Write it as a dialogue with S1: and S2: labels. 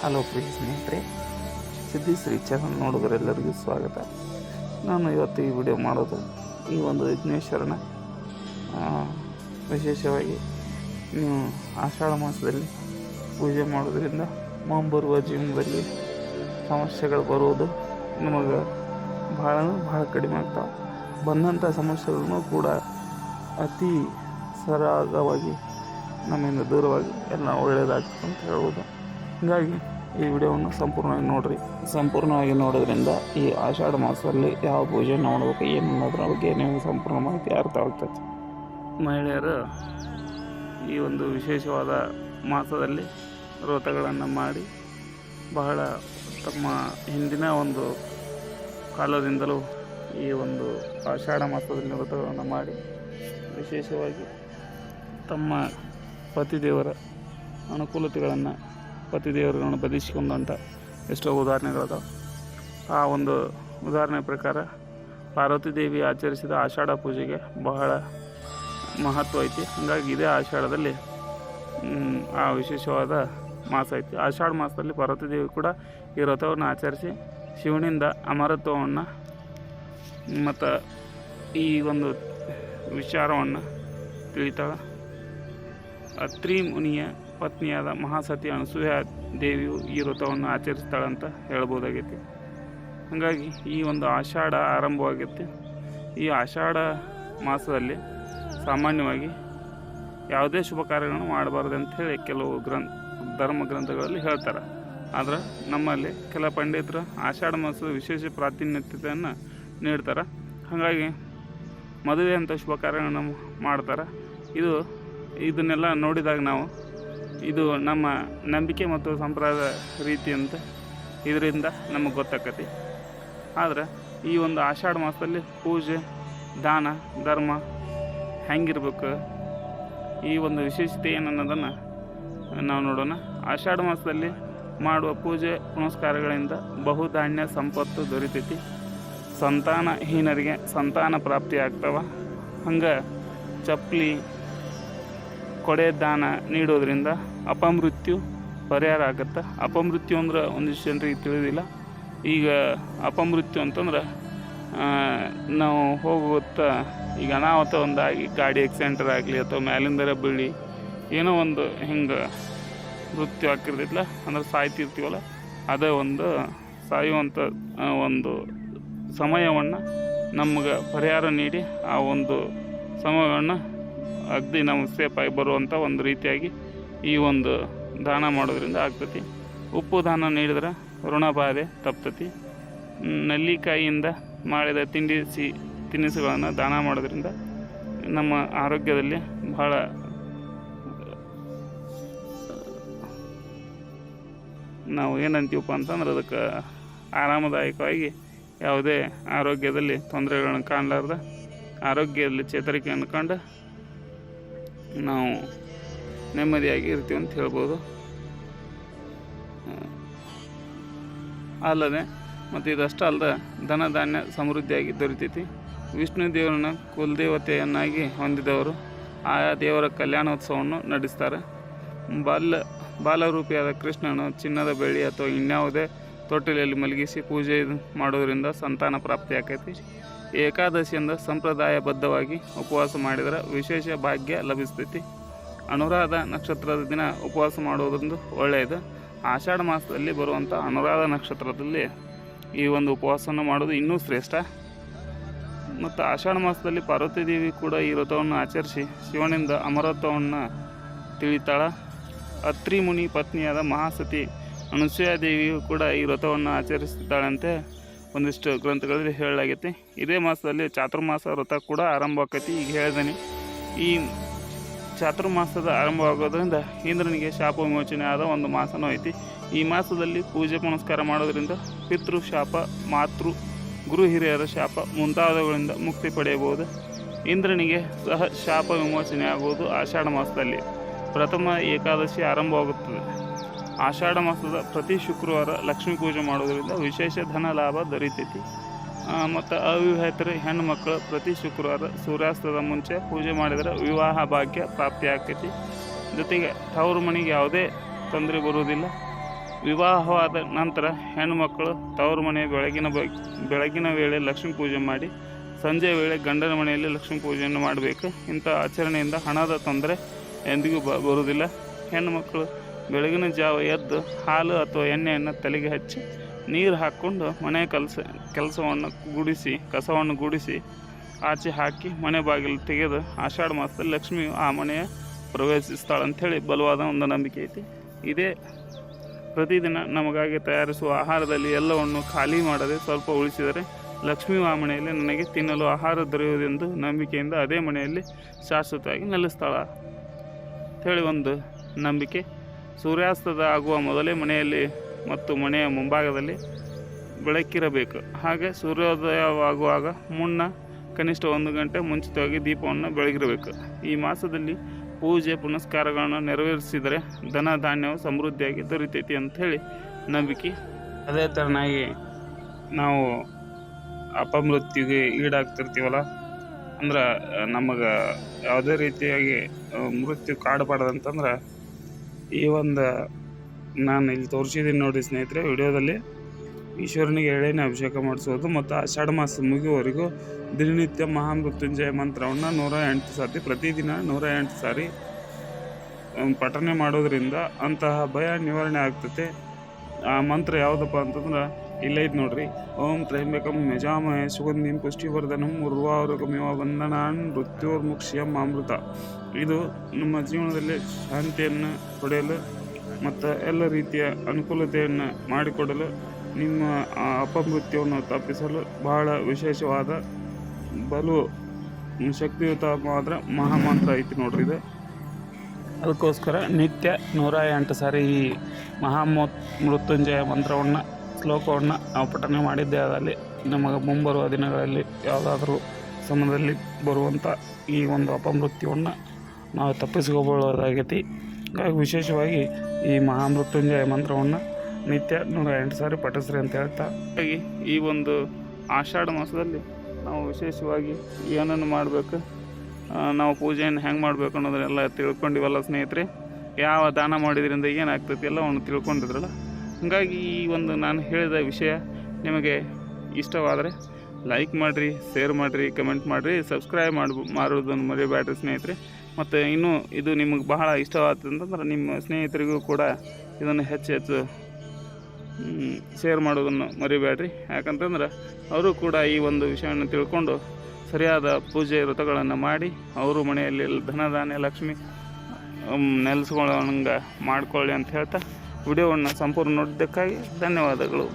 S1: Hello ಪ್ರಿಯ ಸ್ನೇಹಿತರೆ ಸಿದ್ಧಿಶ್ರೀ channel ನೋಡಿದ್ರೆಲ್ಲರಿಗೂ ಸ್ವಾಗತ. ನಾನು ಇವತ್ತು ಈ ವಿಡಿಯೋ ಮಾಡೋದು ಈ ಒಂದು ವಿಘ್ನೇಶ್ವರನ ವಿಶೇಷವಾಗಿ ನೀವು ಆಷಾಢ ಮಾಸದಲ್ಲಿ ಪೂಜೆ ಮಾಡೋದ್ರಿಂದ ಮುಂಬರುವ ಜೀವನದಲ್ಲಿ ಸಮಸ್ಯೆಗಳು ಬರುವುದು ನಮಗೆ ಭಾಳ ಭಾಳ ಕಡಿಮೆ ಆಗ್ತಾವೆ ಬಂದಂಥ ಸಮಸ್ಯೆಗಳನ್ನು ಕೂಡ ಅತಿ ಸರಾಗವಾಗಿ ನಮ್ಮಿಂದ ದೂರವಾಗಿ ಎಲ್ಲ ಒಳ್ಳೆಯದಾಗ್ತದೆ ಅಂತ ಹೇಳ್ಬೋದು. ಹೀಗಾಗಿ ಈ ವಿಡಿಯೋವನ್ನು ಸಂಪೂರ್ಣವಾಗಿ ನೋಡಿರಿ. ಸಂಪೂರ್ಣವಾಗಿ ನೋಡೋದ್ರಿಂದ ಈ ಆಷಾಢ ಮಾಸದಲ್ಲಿ ಯಾವ ಪೂಜೆ ಮಾಡಬೇಕು ಏನು ಅನ್ನೋದ್ರ ಬಗ್ಗೆ ನಿಮಗೆ ಸಂಪೂರ್ಣ ಮಾಹಿತಿ ಅರ್ಥವಾಗ್ತೈತೆ ಮಹಿಳೆಯರು ಈ ಒಂದು ವಿಶೇಷವಾದ ಮಾಸದಲ್ಲಿ ವ್ರತಗಳನ್ನು ಮಾಡಿ ಬಹಳ ತಮ್ಮ ಹಿಂದಿನ ಒಂದು ಕಾಲದಿಂದಲೂ ಈ ಒಂದು ಆಷಾಢ ಮಾಸದಲ್ಲಿ ವ್ರತಗಳನ್ನು ಮಾಡಿ ವಿಶೇಷವಾಗಿ ತಮ್ಮ ಪತಿದೇವರ ಅನುಕೂಲತೆಗಳನ್ನು ಪತಿದೇವರುಗಳನ್ನು ಬದಿಸಿಕೊಂಡಂಥ ಎಷ್ಟೋ ಉದಾಹರಣೆಗಳಿದಾವೆ. ಆ ಒಂದು ಉದಾಹರಣೆ ಪ್ರಕಾರ ಪಾರ್ವತಿ ದೇವಿ ಆಚರಿಸಿದ ಆಷಾಢ ಪೂಜೆಗೆ ಬಹಳ ಮಹತ್ವ ಐತಿ. ಹಾಗಾಗಿ ಇದೇ ಆಷಾಢದಲ್ಲಿ ಆ ವಿಶೇಷವಾದ ಮಾಸ ಐತಿ. ಆಷಾಢ ಮಾಸದಲ್ಲಿ ಪಾರ್ವತಿ ದೇವಿ ಕೂಡ ಈ ವ್ರತವನ್ನು ಆಚರಿಸಿ ಶಿವನಿಂದ ಅಮರತ್ವವನ್ನು, ಮತ್ತು ಈ ಒಂದು ವಿಚಾರವನ್ನು ತಿಳಿತಾಳೆ. ಅತ್ರಿ ಮುನಿಯ ಪತ್ನಿಯಾದ ಮಹಾಸತಿ ಅನಸೂಯ ದೇವಿಯು ಈ ವ್ರತವನ್ನು ಆಚರಿಸ್ತಾಳಂತ ಹೇಳ್ಬೋದಾಗೈತಿ. ಹಾಗಾಗಿ ಈ ಒಂದು ಆಷಾಢ ಆರಂಭವಾಗೈತಿ. ಈ ಆಷಾಢ ಮಾಸದಲ್ಲಿ ಸಾಮಾನ್ಯವಾಗಿ ಯಾವುದೇ ಶುಭ ಕಾರ್ಯಗಳನ್ನು ಮಾಡಬಾರ್ದು ಅಂತ ಹೇಳಿ ಕೆಲವು ಗ್ರಂಥ, ಧರ್ಮ ಗ್ರಂಥಗಳಲ್ಲಿ ಹೇಳ್ತಾರೆ. ಆದರೆ ನಮ್ಮಲ್ಲಿ ಕೆಲ ಪಂಡಿತರು ಆಷಾಢ ಮಾಸದ ವಿಶೇಷ ಪ್ರಾತಿನಿಧ್ಯತೆಯನ್ನು ನೀಡ್ತಾರೆ. ಹಾಗಾಗಿ ಮದುವೆ ಅಂತ ಶುಭ ಕಾರ್ಯಗಳನ್ನು ಮಾಡ್ತಾರೆ. ಇದು ಇದನ್ನೆಲ್ಲ ನೋಡಿದಾಗ ನಾವು ಇದು ನಮ್ಮ ನಂಬಿಕೆ ಮತ್ತು ಸಂಪ್ರದಾಯ ರೀತಿ ಅಂತ ಇದರಿಂದ ನಮಗೆ ಗೊತ್ತಾಕತಿ. ಆದ್ರೆ ಈ ಒಂದು ಆಷಾಢ ಮಾಸದಲ್ಲಿ ಪೂಜೆ, ದಾನ, ಧರ್ಮ ಹೆಂಗಿರ್ಬೇಕು? ಈ ಒಂದು ವಿಶೇಷತೆ ಏನನ್ನೋದನ್ನು ನಾವು ನೋಡೋಣ. ಆಷಾಢ ಮಾಸದಲ್ಲಿ ಮಾಡುವ ಪೂಜೆ ಪುನಸ್ಕಾರಗಳಿಂದ ಬಹುಧಾನ್ಯ ಸಂಪತ್ತು ದೊರೀತೈತಿ. ಸಂತಾನಹೀನರಿಗೆ ಸಂತಾನ ಪ್ರಾಪ್ತಿ ಆಗ್ತವ. ಹಂಗೆ ಚಪ್ಪಲಿ ಕೊಡೆ ದಾನ ನೀಡೋದ್ರಿಂದ ಅಪಮೃತ್ಯು ಪರಿಹಾರ ಆಗುತ್ತೆ. ಅಪಮೃತ್ಯು ಅಂದ್ರೆ ಒಂದಿಷ್ಟು ಜನರಿಗೆ ತಿಳಿದಿಲ್ಲ. ಈಗ ಅಪಮೃತ್ಯು ಅಂತಂದ್ರೆ ನಾವು ಹೋಗುತ್ತಾ ಈಗ ಅನಾಹುತ ಒಂದಾಗಿ, ಗಾಡಿ ಆಕ್ಸಿಡೆಂಟರ್ ಆಗಲಿ ಅಥವಾ ಮ್ಯಾಲಿಂದರ ಬೀಳಿ ಏನೋ ಒಂದು ಹಿಂಗೆ ಮೃತ್ಯು ಆಗಿರ್ತೈತಲ್ಲ ಅಂದ್ರೆ ಸಾಯ್ತಿರ್ತೀವಲ್ಲ, ಅದೇ ಒಂದು ಸಾಯುವಂಥ ಒಂದು ಸಮಯವನ್ನು ನಮ್ಗೆ ಪರಿಹಾರ ನೀಡಿ ಆ ಒಂದು ಸಮಯವನ್ನು ಅಗದಿ ನಮ್ಗೆ ಸೇಫಾಗಿ ಬರುವಂಥ ಒಂದು ರೀತಿಯಾಗಿ ಈ ಒಂದು ದಾನ ಮಾಡೋದ್ರಿಂದ ಆಗ್ತತಿ. ಉಪ್ಪು ದಾನ ನೀಡಿದ್ರೆ ಋಣಬಾಧೆ ತಪ್ತತಿ. ನೆಲ್ಲಿಕಾಯಿಯಿಂದ ಮಾಡಿದ ತಿಂಡಿ ಸಿ ತಿನಿಸುಗಳನ್ನು ದಾನ ಮಾಡೋದ್ರಿಂದ ನಮ್ಮ ಆರೋಗ್ಯದಲ್ಲಿ ಬಹಳ, ನಾವು ಏನಂತೀವಪ್ಪ ಅಂತಂದ್ರೆ ಅದಕ್ಕೆ ಆರಾಮದಾಯಕವಾಗಿ ಯಾವುದೇ ಆರೋಗ್ಯದಲ್ಲಿ ತೊಂದರೆಗಳನ್ನು ಕಾಣಲಾರ್ದ ಆರೋಗ್ಯದಲ್ಲಿ ಚೇತರಿಕೆಯನ್ನು ಕಂಡು ನಾವು ನೆಮ್ಮದಿಯಾಗಿ ಇರ್ತೀವಿ ಅಂತ ಹೇಳ್ಬೋದು. ಅಲ್ಲದೆ, ಮತ್ತು ಇದಷ್ಟೇ ಅಲ್ಲದೆ ಧನ ಧಾನ್ಯ ಸಮೃದ್ಧಿಯಾಗಿ ದೊರೀತೈತಿ. ವಿಷ್ಣು ದೇವರನ್ನ ಕುಲದೇವತೆಯನ್ನಾಗಿ ಹೊಂದಿದವರು ಆಯಾ ದೇವರ ಕಲ್ಯಾಣೋತ್ಸವವನ್ನು ನಡೆಸ್ತಾರೆ. ಬಾಲ್ಯ ಬಾಲರೂಪಿಯಾದ ಕೃಷ್ಣನು ಚಿನ್ನದ ಬೆಳ್ಳಿ ಅಥವಾ ಇನ್ಯಾವುದೇ ತೊಟ್ಟಿಲಲ್ಲಿ ಮಲಗಿಸಿ ಪೂಜೆ ಮಾಡೋದರಿಂದ ಸಂತಾನ ಪ್ರಾಪ್ತಿ ಆಕೈತಿ ಏಕಾದಶಿಯಿಂದ ಸಂಪ್ರದಾಯಬದ್ಧವಾಗಿ ಉಪವಾಸ ಮಾಡಿದರೆ ವಿಶೇಷ ಭಾಗ್ಯ ಲಭಿಸ್ತೈತಿ. ಅನುರಾಧ ನಕ್ಷತ್ರದ ದಿನ ಉಪವಾಸ ಮಾಡುವುದೊಂದು ಒಳ್ಳೆಯದು. ಆಷಾಢ ಮಾಸದಲ್ಲಿ ಬರುವಂಥ ಅನುರಾಧ ನಕ್ಷತ್ರದಲ್ಲಿ ಈ ಒಂದು ಉಪವಾಸವನ್ನು ಮಾಡೋದು ಇನ್ನೂ ಶ್ರೇಷ್ಠ. ಮತ್ತು ಆಷಾಢ ಮಾಸದಲ್ಲಿ ಪಾರ್ವತಿ ದೇವಿ ಕೂಡ ಈ ವ್ರತವನ್ನು ಆಚರಿಸಿ ಶಿವನಿಂದ ಅಮರತ್ವವನ್ನು ತಿಳಿತಾಳ. ಅತ್ರಿ ಮುನಿ ಪತ್ನಿಯಾದ ಮಹಾಸತಿ ಅನುಸೂಯಾದೇವಿಯು ಕೂಡ ಈ ವ್ರತವನ್ನು ಆಚರಿಸ್ತಾಳಂತೆ ಒಂದಿಷ್ಟು ಗ್ರಂಥಗಳಲ್ಲಿ ಹೇಳಲಾಗೈತಿ. ಇದೇ ಮಾಸದಲ್ಲಿ ಚಾತುರ್ಮಾಸ ವ್ರತ ಕೂಡ ಆರಂಭ ಆಕೈತಿ. ಈಗ ಹೇಳ್ದೇನೆ, ಈ ಚಾತುರ್ಮಾಸದ ಆರಂಭವಾಗೋದ್ರಿಂದ ಇಂದ್ರನಿಗೆ ಶಾಪ ವಿಮೋಚನೆ ಆದ ಒಂದು ಮಾಸನೂ ಐತಿ. ಈ ಮಾಸದಲ್ಲಿ ಪೂಜೆ ಪುನಸ್ಕಾರ ಮಾಡೋದರಿಂದ ಪಿತೃ ಶಾಪ, ಮಾತೃ, ಗುರು ಹಿರಿಯರ ಶಾಪ ಮುಂತಾದವುಗಳಿಂದ ಮುಕ್ತಿ ಪಡೆಯಬಹುದು. ಇಂದ್ರನಿಗೆ ಸಹ ಶಾಪ ವಿಮೋಚನೆ ಆಗುವುದು ಆಷಾಢ ಮಾಸದಲ್ಲಿ. ಪ್ರಥಮ ಏಕಾದಶಿ ಆರಂಭವಾಗುತ್ತದೆ. ಆಷಾಢ ಮಾಸದ ಪ್ರತಿ ಶುಕ್ರವಾರ ಲಕ್ಷ್ಮೀ ಪೂಜೆ ಮಾಡೋದರಿಂದ ವಿಶೇಷ ಧನ ಲಾಭ ದೊರೀತೈತಿ. ಮತ್ತು ಅವಿವಾಹಿತರ ಹೆಣ್ಣು ಮಕ್ಕಳು ಪ್ರತಿ ಶುಕ್ರವಾರ ಸೂರ್ಯಾಸ್ತದ ಮುಂಚೆ ಪೂಜೆ ಮಾಡಿದರೆ ವಿವಾಹ ಭಾಗ್ಯ ಪ್ರಾಪ್ತಿ ಆಕೈತಿ ಜೊತೆಗೆ ತವರು ಮನೆಗೆ ಯಾವುದೇ ತೊಂದರೆ ಬರುವುದಿಲ್ಲ. ವಿವಾಹವಾದ ನಂತರ ಹೆಣ್ಣುಮಕ್ಕಳು ತವರು ಮನೆ ಬೆಳಗಿನ ಬ, ಬೆಳಗಿನ ವೇಳೆ ಲಕ್ಷ್ಮೀ ಪೂಜೆ ಮಾಡಿ, ಸಂಜೆ ವೇಳೆ ಗಂಡನ ಮನೆಯಲ್ಲಿ ಲಕ್ಷ್ಮೀ ಪೂಜೆಯನ್ನು ಮಾಡಬೇಕು. ಇಂಥ ಆಚರಣೆಯಿಂದ ಹಣದ ತೊಂದರೆ ಎಂದಿಗೂ ಬ, ಬರುವುದಿಲ್ಲ. ಹೆಣ್ಣುಮಕ್ಕಳು ಬೆಳಗಿನ ಜಾವ ಎದ್ದು ಹಾಲು ಅಥವಾ ಎಣ್ಣೆಯನ್ನು ತಲೆಗೆ ಹಚ್ಚಿ ನೀರು ಹಾಕ್ಕೊಂಡು ಮನೆ ಕೆಲಸ, ಕೆಲಸವನ್ನು ಗುಡಿಸಿ, ಕಸವನ್ನು ಗುಡಿಸಿ ಆಚೆ ಹಾಕಿ ಮನೆ ಬಾಗಿಲು ತೆಗೆದು ಆಷಾಢ ಮಾಸದಲ್ಲಿ ಲಕ್ಷ್ಮಿಯು ಆ ಮನೆಯ ಪ್ರವೇಶಿಸ್ತಾಳೆ ಅಂಥೇಳಿ ಬಲವಾದ ಒಂದು ನಂಬಿಕೆ ಐತಿ. ಇದೇ ಪ್ರತಿದಿನ ನಮಗಾಗಿ ತಯಾರಿಸುವ ಆಹಾರದಲ್ಲಿ ಎಲ್ಲವನ್ನು ಖಾಲಿ ಮಾಡದೆ ಸ್ವಲ್ಪ ಉಳಿಸಿದರೆ ಲಕ್ಷ್ಮೀ ಆ ನನಗೆ ತಿನ್ನಲು ಆಹಾರ ದೊರೆಯುವುದೆಂದು ನಂಬಿಕೆಯಿಂದ ಅದೇ ಮನೆಯಲ್ಲಿ ಶಾಶ್ವತವಾಗಿ ನೆಲೆಸ್ತಾಳ ಹೇಳಿ ಒಂದು ನಂಬಿಕೆ. ಸೂರ್ಯಾಸ್ತದ ಆಗುವ ಮೊದಲೇ ಮನೆಯಲ್ಲಿ ಮತ್ತು ಮನೆಯ ಮುಂಭಾಗದಲ್ಲಿ ಬೆಳಕಿರಬೇಕು. ಹಾಗೆ ಸೂರ್ಯೋದಯವಾಗುವಾಗ ಮುನ್ನ ಕನಿಷ್ಠ ಒಂದು ಗಂಟೆ ಮುಂಚಿತವಾಗಿ ದೀಪವನ್ನು ಬೆಳಗಿರಬೇಕು. ಈ ಮಾಸದಲ್ಲಿ ಪೂಜೆ ಪುನಸ್ಕಾರಗಳನ್ನು ನೆರವೇರಿಸಿದರೆ ಧನ ಧಾನ್ಯವು ಸಮೃದ್ಧಿಯಾಗಿ ದೊರೀತೈತಿ ಅಂಥೇಳಿ ನಂಬಿಕೆ. ಅದೇ ಥರನಾಗಿ ನಾವು ಅಪಮೃತ್ಯುಗೆ ಈಡಾಗ್ತಿರ್ತೀವಲ್ಲ, ಅಂದ್ರೆ ನಮಗೆ ಯಾವುದೇ ರೀತಿಯಾಗಿ ಮೃತ್ಯು ಕಾಡಬಾರ್ದಂತಂದ್ರೆ ಈ ಒಂದು ನಾನು ಇಲ್ಲಿ ತೋರಿಸಿದ್ದೀನಿ ನೋಡಿ ಸ್ನೇಹಿತರೆ, ವಿಡಿಯೋದಲ್ಲಿ ಈಶ್ವರನಿಗೆ ಎಳೆನೇ ಅಭಿಷೇಕ ಮಾಡಿಸೋದು ಮತ್ತು ಆಷಾಢ ಮಾಸ ಮುಗಿಯುವವರೆಗೂ ದಿನನಿತ್ಯ ಮಹಾಮೃತ್ಯುಂಜಯ ಮಂತ್ರವನ್ನು ನೂರ ಎಂಟು ಸಾರಿ, ಪ್ರತಿದಿನ ನೂರ ಎಂಟು ಸಾರಿ ಪಠನೆ ಮಾಡೋದರಿಂದ ಅಂತಹ ಭಯ ನಿವಾರಣೆ ಆಗ್ತೈತೆ ಆ ಮಂತ್ರ ಯಾವುದಪ್ಪ ಅಂತಂದ್ರೆ ಇಲ್ಲೈತೆ ನೋಡ್ರಿ. ಓಂ ತ್ರೈಂಬಕಂ ಯಜಾಮಹೆ ಸುಗಂಧಿಂ ಪುಷ್ಟಿವರ್ಧನಂ ಉರ್ವಾರುಗಮಿವ ವಂದನಾನ್ ಮೃತ್ಯೋರ್ಮುಕ್ಷ್ಯಂ ಅಮೃತ. ಇದು ನಮ್ಮ ಜೀವನದಲ್ಲಿ ಶಾಂತಿಯನ್ನು ಪಡೆಯಲು ಮತ್ತು ಎಲ್ಲ ರೀತಿಯ ಅನುಕೂಲತೆಯನ್ನು ಮಾಡಿಕೊಡಲು ನಿಮ್ಮ ಅಪಮೃತ್ಯವನ್ನು ತಪ್ಪಿಸಲು ಬಹಳ ವಿಶೇಷವಾದ ಬಲು ಶಕ್ತಿಯುತವಾದ ಮಹಾಮಂತ್ರ ಐತಿ ನೋಡ್ರಿ ಇದು. ಅದಕ್ಕೋಸ್ಕರ ನಿತ್ಯ ನೂರ ಎಂಟು ಸಾರಿ ಈ ಮಹಾಮೃ ಮೃತ್ಯುಂಜಯ ಮಂತ್ರವನ್ನು ಶ್ಲೋಕವನ್ನು ನಾವು ಪಠನೆ ಮಾಡಿದ್ದೇ ಆದಲ್ಲಿ ನಮಗೆ ಮುಂಬರುವ ದಿನಗಳಲ್ಲಿ ಯಾವುದಾದ್ರೂ ಸಮಯದಲ್ಲಿ ಬರುವಂಥ ಈ ಒಂದು ಅಪಮೃತ್ಯುವನ್ನು ನಾವು ತಪ್ಪಿಸ್ಕೋಬಹುದಾಗೈತಿ ಹಾಗಾಗಿ ವಿಶೇಷವಾಗಿ ಈ ಮಹಾಮೃತ್ಯುಂಜಯ ಮಂತ್ರವನ್ನು ನಿತ್ಯ ನೂರ ಎಂಟು ಸಾರಿ ಪಠಿಸ್ರಿ ಅಂತ ಹೇಳ್ತಾ, ಹಾಗಾಗಿ ಈ ಒಂದು ಆಷಾಢ ಮಾಸದಲ್ಲಿ ನಾವು ವಿಶೇಷವಾಗಿ ಏನನ್ನು ಮಾಡಬೇಕು ನಾವು ಪೂಜೆಯನ್ನು ಹೆಂಗೆ ಮಾಡಬೇಕು ಅನ್ನೋದನ್ನೆಲ್ಲ ತಿಳ್ಕೊಂಡಿವಲ್ಲ ಸ್ನೇಹಿತರೆ. ಯಾವ ದಾನ ಮಾಡಿದ್ರಿಂದ ಏನಾಗ್ತೈತಿ ಎಲ್ಲವನ್ನು ತಿಳ್ಕೊಂಡಿದ್ರಲ್ಲ. ಹಾಗಾಗಿ ಈ ಒಂದು ನಾನು ಹೇಳಿದ ವಿಷಯ ನಿಮಗೆ ಇಷ್ಟವಾದರೆ ಲೈಕ್ ಮಾಡಿರಿ, ಶೇರ್ ಮಾಡಿರಿ, ಕಮೆಂಟ್ ಮಾಡಿರಿ, ಸಬ್ಸ್ಕ್ರೈಬ್ ಮಾಡಿ ಮಾಡೋದನ್ನು ಮರಿಬೇಡ್ರಿ ಸ್ನೇಹಿತರೆ. ಮತ್ತು ಇನ್ನೂ ಇದು ನಿಮಗೆ ಬಹಳ ಇಷ್ಟವಾದಂತಂದ್ರೆ ನಿಮ್ಮ ಸ್ನೇಹಿತರಿಗೂ ಕೂಡ ಇದನ್ನು ಹೆಚ್ಚು ಹೆಚ್ಚು ಶೇರ್ ಮಾಡೋದನ್ನು ಮರಿಬೇಡ್ರಿ. ಯಾಕಂತಂದ್ರೆ ಅವರು ಕೂಡ ಈ ಒಂದು ವಿಷಯವನ್ನು ತಿಳ್ಕೊಂಡು ಸರಿಯಾದ ಪೂಜೆ ವ್ರತಗಳನ್ನು ಮಾಡಿ ಅವರು ಮನೆಯಲ್ಲಿ ಧನಧಾನ್ಯ, ಲಕ್ಷ್ಮಿ ನೆಲೆಸ್ಕೊಳ್ಳೋಂಗೆ ಮಾಡಿಕೊಳ್ಳಿ ಅಂತ ಹೇಳ್ತಾ ವಿಡಿಯೋವನ್ನು ಸಂಪೂರ್ಣ ನೋಡಿದ್ದಕ್ಕಾಗಿ ಧನ್ಯವಾದಗಳು.